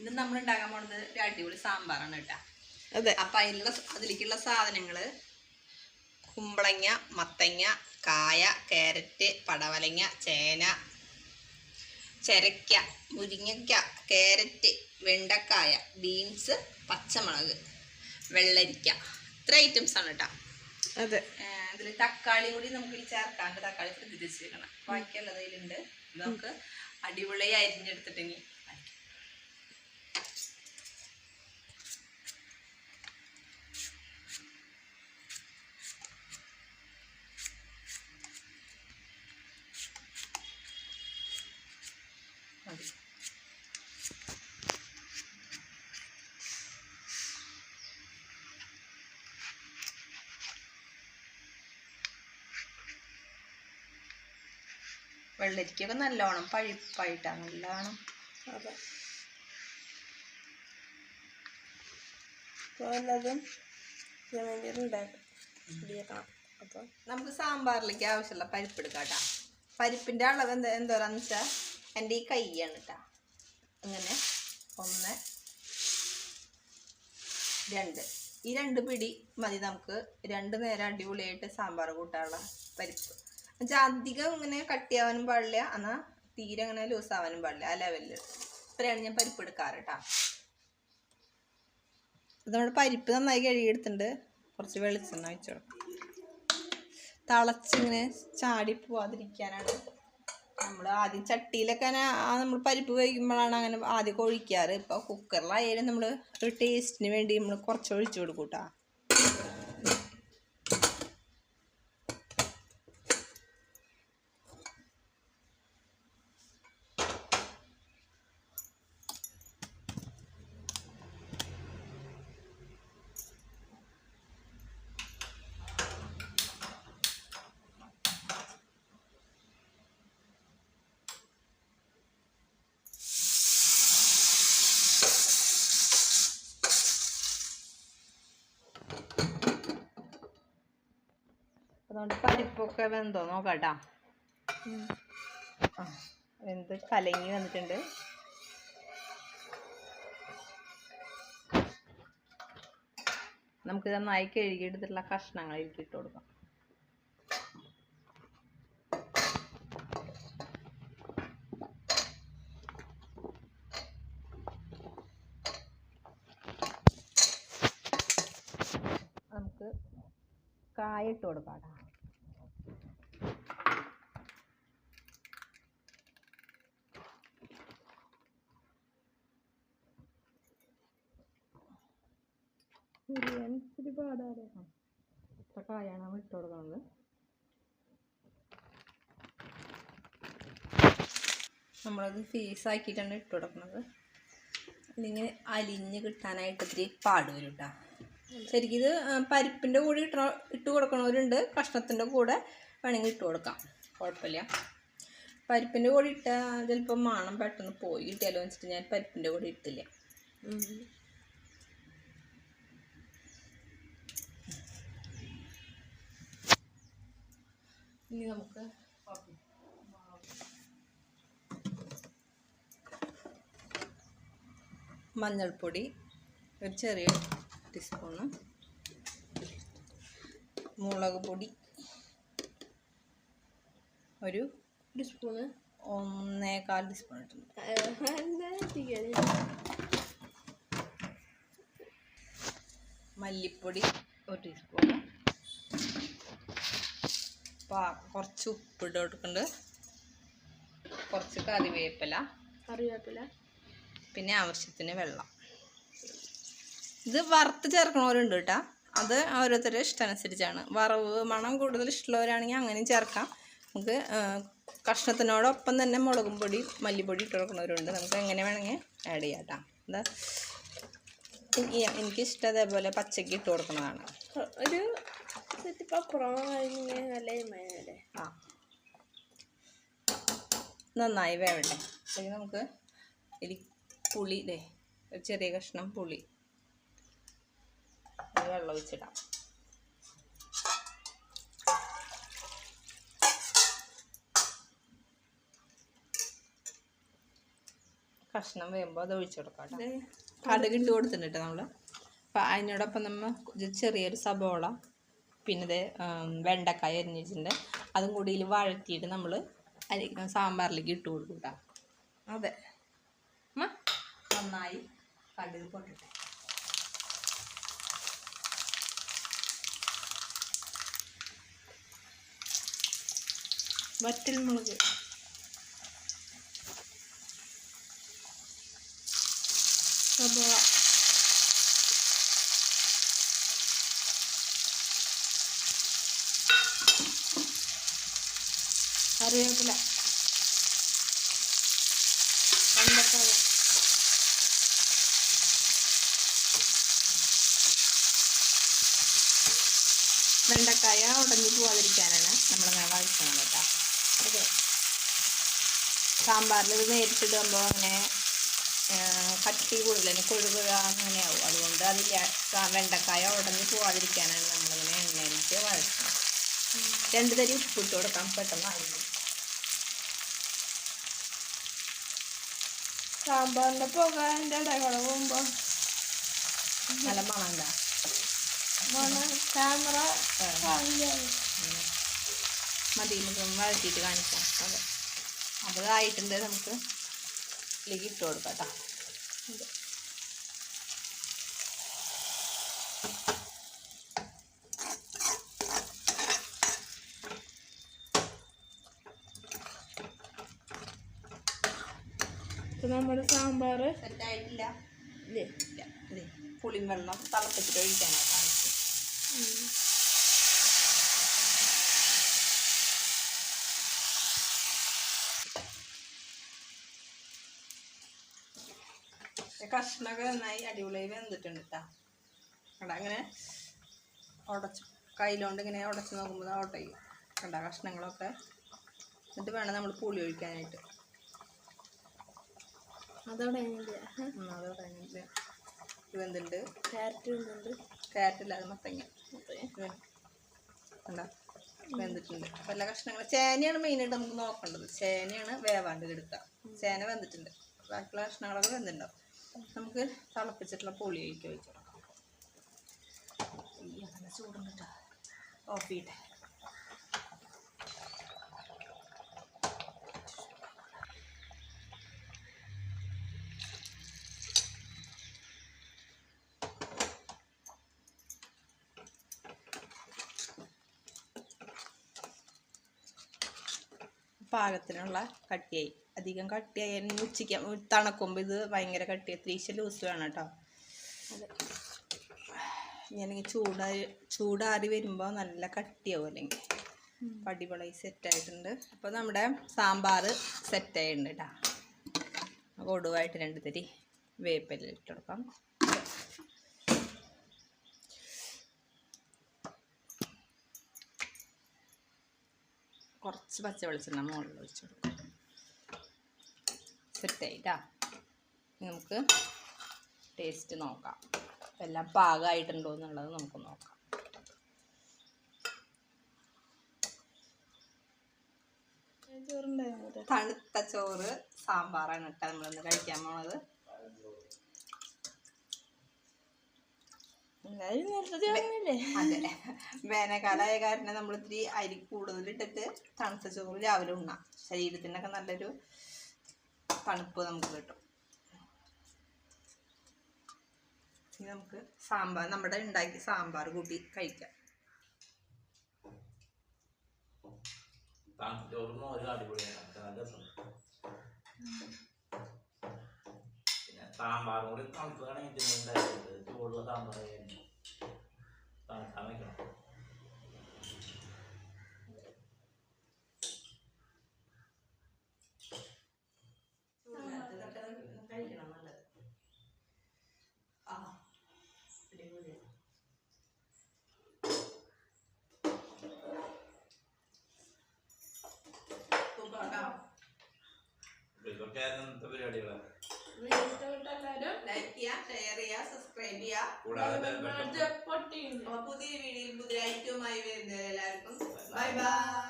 ഇന്ന് നമ്മൾ ഉണ്ടാക്കാൻ പോണത് ഒരു അടിപൊളി സാമ്പാറാണ് കേട്ടാ. അതെ. അപ്പൊ അതിലുള്ള അതിലേക്കുള്ള സാധനങ്ങൾ കുമ്പളങ്ങ മത്തങ്ങ കായ കാരറ്റ് പടവലങ്ങ ചേന ചരക്ക മുരിങ്ങയ്ക്ക കാരറ്റ് വെണ്ടക്കായ ബീൻസ് പച്ചമുളക് വെള്ളരിക്ക. ഇത്ര ഐറ്റംസ് ആണ് കേട്ടോ. അതെ. അതിൽ തക്കാളി കൂടി നമുക്ക് ചേർക്കാണ്ട് തക്കാളി പ്രതിരിച്ചിരിക്കണം ബാക്കിയുള്ളതിലുണ്ട് ബാക്കിയുള്ളത് നമുക്ക് അടിപൊളിയായി അരിഞ്ഞെടുത്തിട്ടെങ്കിൽ മതി വെള്ളരിക്കൊക്കെ നല്ലോണം പഴുപ്പായിട്ടാണ് നല്ലോണം. നമുക്ക് സാമ്പാറിലേക്ക് ആവശ്യമുള്ള പരിപ്പ് എടുക്കാം കേട്ടോ. പരിപ്പിന്റെ അളവ് എന്താ എന്തോരാന്ന് വെച്ചാ എന്റെ ഈ കൈയാണ് കേട്ടോ. അങ്ങനെ ഒന്ന് രണ്ട്. ഈ രണ്ട് പിടി മതി നമുക്ക്. രണ്ട് നേരം അടിപൊളിയായിട്ട് സാമ്പാർ കൂട്ടാനുള്ള പരിപ്പ്. എന്നുവെച്ചാൽ അധികം ഇങ്ങനെ കട്ടിയാവാനും പാടില്ല. എന്നാൽ തീരെ അങ്ങനെ ലൂസ് ആവാനും പാടില്ല. ആ ലെവലിൽ ഇത്രയാണ് ഞാൻ പരിപ്പ് എടുക്കാറ് കേട്ടോ അത് നമ്മുടെ പരിപ്പ് നന്നായി കഴുകിയെടുത്തിട്ടുണ്ട്. കുറച്ച് വെളിച്ചെണ്ണ വെച്ചോളാം തിളച്ചിങ്ങനെ ചാടി പോവാതിരിക്കാനാണ് നമ്മൾ ആദ്യം ചട്ടിയിലൊക്കെ നമ്മൾ പരിപ്പ് വേവിക്കുമ്പോഴാണ് അങ്ങനെ ആദ്യം ഒഴിക്കാറ്. ഇപ്പോൾ കുക്കറിലായാലും നമ്മൾ ഒരു ടേസ്റ്റിന് വേണ്ടി നമ്മൾ കുറച്ച് ഒഴിച്ചു കൊടുക്കും അതുകൊണ്ട് പരിപ്പൊക്കെ വെന്തോ നോക്കാം കേട്ടോ ആ വെന്ത് കലങ്ങി വന്നിട്ടുണ്ട്. നമുക്ക് നന്നായി കഴുകിയെടുത്തിട്ടുള്ള കഷ്ണങ്ങൾ ഇട്ട് കൊടുക്കാം. നമുക്ക് കായ ഇട്ട് കൊടുക്കാം കായാണ് നമ്മൾ ഇട്ട് കൊടുക്കുന്നത്. നമ്മളത് ഫീസാക്കിയിട്ടാണ് ഇട്ട് കൊടുക്കുന്നത്. അല്ലെങ്കിൽ അലിഞ്ഞ് കിട്ടാനായിട്ട് ഇത്തിരി പാട് വരും ശരിക്കും ഇത് പരിപ്പിന്റെ കൂടെ ഇട്ട ഇട്ട് കൊടുക്കണവരുണ്ട്. കഷ്ണത്തിന്റെ കൂടെ വേണമെങ്കിൽ ഇട്ട് കൊടുക്കാം. കുഴപ്പമില്ല. പരിപ്പിന്റെ കൂടെ ഇട്ടാൽ ചിലപ്പോൾ മണം പെട്ടെന്ന് പോയി കിട്ടിയാലോ വെച്ചിട്ട് ഞാൻ പരിപ്പിന്റെ കൂടെ ഇട്ടില്ല. ഇനി നമുക്ക് മഞ്ഞൾപ്പൊടി ഒരു ചെറിയ ടീസ്പൂണ് മുളക് പൊടി ഒരു ടീസ്പൂണ് സ്പൂണ് ഒന്നേകാൽ ടീസ്പൂൺ ഇട്ടുണ്ട് മല്ലിപ്പൊടി ഒരു ടീസ്പൂൺ കുറച്ച് ഉപ്പിട്ട് കൊടുക്കുന്നുണ്ട് കുറച്ച് കറിവേപ്പില. കറിവേപ്പില. പിന്നെ ആവശ്യത്തിന് വെള്ളം. ഇത് വറുത്ത് ചേർക്കണവരുണ്ട് കേട്ടോ. അത് ഓരോരുത്തരുടെ ഇഷ്ടമനുസരിച്ചാണ് വറവ് മണം കൂടുതൽ ഇഷ്ടമുള്ളവരാണെങ്കിൽ അങ്ങനെയും ചേർക്കാം. നമുക്ക് കഷ്ണത്തിനോടൊപ്പം തന്നെ മുളകും പൊടി മല്ലിപ്പൊടി ഇട്ട് കൊടുക്കുന്നവരുണ്ട് നമുക്ക് എങ്ങനെ വേണമെങ്കിൽ ആഡ് ചെയ്യാം കേട്ടോ. എന്താ? എനിക്കിഷ്ടം അതേപോലെ പച്ചക്ക് ഇട്ട് കൊടുക്കുന്നതാണ് ഒരു സെറ്റ് പപ്പുറം കഴിഞ്ഞ് നല്ല എരുമയല്ലേ ആ. നന്നായി വേവട്ടെ അല്ലെങ്കിൽ നമുക്ക് ഇതിൽ പുളി ഇല്ലേ ഒരു ചെറിയ കഷ്ണം പുളി. വെള്ളം ഒഴിച്ചിടാം. കഷ്ണം വേകുമ്പോൾ അത് ഒഴിച്ചു കൊടുക്കാം കേട്ടോ. കടുക് ഇട്ട് കൊടുത്തിട്ടുണ്ട് നമ്മൾ അപ്പം അതിനോടൊപ്പം നമ്മൾ ചെറിയൊരു സബോള പിന്നെ ഇത് വെണ്ടക്കായ അരിഞ്ഞിട്ടുണ്ട്. അതും കൂടി ഇതിൽ വഴറ്റിയിട്ട് നമ്മൾ അരി സാമ്പാറിലേക്ക് ഇട്ട് കൊടുക്കും കേട്ടോ അതെ നന്നായി കടുക് പൊട്ടിട്ടെ. വറ്റൽ മുളക് സബോള കറിവേപ്പില. വെണ്ടക്കായ വെണ്ടക്കായ ഉടഞ്ഞു പോവാതിരിക്കാനാണ് നമ്മൾ വഴറ്റണം കേട്ടോ. അതെ സാമ്പാറിൽ ഇത് നേരിട്ടിടുമ്പോൾ അങ്ങനെ കട്ടി കൂടുതൽ കൊഴുകുക അങ്ങനെയാവും. അതുകൊണ്ട് അതിൽ വെണ്ടക്കായ ഉടഞ്ഞു പോവാതിരിക്കാനാണ് നമ്മളിങ്ങനെ എണ്ണയിലേക്ക് വഴറ്റുന്നത് രണ്ട് തരി ഉപ്പിട്ട് കൊടുക്കാം. പെട്ടെന്ന് ആയിരുന്നു സാമ്പാറിന്റെ പുക അതിന്റെ ഇടകളെ പോകുമ്പോ. നല്ല മണം ഉണ്ടാ മണം ക്യാമറ മതി നമുക്ക് വഴറ്റിയിട്ട് കാണിക്കാം. അതെ ആയിട്ടുണ്ട് നമുക്ക്. ഇതിലേക്ക് ഇട്ട് കൊടുക്കാം കേട്ടോ. നമ്മുടെ സാമ്പാർ സെറ്റായിട്ടില്ല. തിളപ്പിച്ചിട്ട് ഒഴിക്കാനാണ് കഷ്ണമൊക്കെ നന്നായി അടിപൊളിയായി വെന്തിട്ടുണ്ട് കേട്ടോ കണ്ട അങ്ങനെ ഉടച്ച് കയ്യിലോണ്ട് ഇങ്ങനെ ഉടച്ച് നോക്കുമ്പോൾ ഓട്ടയും കണ്ട കഷ്ണങ്ങളൊക്കെ. എന്നിട്ട് വേണം നമ്മൾ പുളി ഒഴിക്കാനായിട്ട്. അതോടെ കഴിഞ്ഞില്ല ഉം, അത് പറയുന്നില്ല ഇത് വെന്തുണ്ട് ക്യാരറ്റ് ഉണ്ട് ക്യാരറ്റില്ല അത് മത്തങ്ങ. കണ്ട? വെന്തിട്ടുണ്ട്. അപ്പോൾ എല്ലാ കഷ്ണങ്ങളും. ചേനയാണ് മെയിനായിട്ട് നമുക്ക് നോക്കേണ്ടത്. ചേനയാണ് വേവാണ്ട് എടുക്കുക. ചേന വെന്തിട്ടുണ്ട്. ബാക്കിയുള്ള കഷ്ണങ്ങളൊക്കെ വെന്തിട്ടുണ്ടാവും. നമുക്ക് തിളപ്പിച്ചിട്ടുള്ള പുളി ഒഴിക്കുക ഒഴിച്ചു ഈ കേട്ടോ ഓഫ് ചെയ്യട്ടെ. പാകത്തിനുള്ള കട്ടിയായി. അധികം കട്ടിയായി. ഉച്ചയ്ക്ക് തണുക്കുമ്പോൾ ഇത് ഭയങ്കര കട്ടിയായി. ത്രീശ ലൂസ് വേണം കേട്ടോ. ഞാനെങ്കിൽ ചൂടാറി ചൂടാറി വരുമ്പോൾ നല്ല കട്ടിയാവും അല്ലെങ്കിൽ അപ്പം സെറ്റ് സെറ്റായിട്ടുണ്ട് അപ്പോൾ നമ്മുടെ സാമ്പാർ സെറ്റായിട്ടുണ്ട് കേട്ടോ കൊടുവായിട്ട് രണ്ട് തരി വേപ്പില ഇട്ട് കൊടുക്കാം. കുറച്ച് പച്ച വെളിച്ചെണ്ണ മുകളിൽ ഒഴിച്ചു കൊടുക്കും. സെറ്റായിട്ടാ നമുക്ക് ടേസ്റ്റ് നോക്കാം. എല്ലാം പാകമായിട്ടുണ്ടോ എന്നുള്ളത് നമുക്ക് നോക്കാം. തണുത്ത ചോറ് സാമ്പാറാണ് കേട്ടോ നമ്മളിന്ന് കഴിക്കാൻ പോണത്. അതെ. വേനൽക്കാലമായ കാരണം നമ്മൾ ഇത്തിരി അരി കൂടുതലിട്ടിട്ട് തണുത്ത ചോറ് രാവിലെ ഉണ്ണാം. ശരീരത്തിനൊക്കെ നല്ലൊരു തണുപ്പ് നമുക്ക് കിട്ടും. ഇനി നമുക്ക് സാമ്പാർ നമ്മുടെ ഉണ്ടാക്കി സാമ്പാർ കൂട്ടി കഴിക്കാം. ചോറിന് ഒരു അടിപൊളിയാണ് പക്ഷെ നല്ല രസമുണ്ട് പിന്നെ സാമ്പാറും കൂടി തണുക്കുകയാണെങ്കിൽ ഉണ്ടാക്കിയത് ചൂടുള്ള സാമ്പാർ തണുക്കാൻ വയ്ക്കണം ഇതൊക്കെ ഇന്നത്തെ പരിപാടികളാണ് ലൈക്ക് ചെയ്യുക ഷെയർ ചെയ്യുക സബ്സ്ക്രൈബ് ചെയ്യുക പുതിയ വീഡിയോയിൽ പുതിയ ഐറ്റവുമായി വരുന്നത് എല്ലാവർക്കും ബൈ ബൈ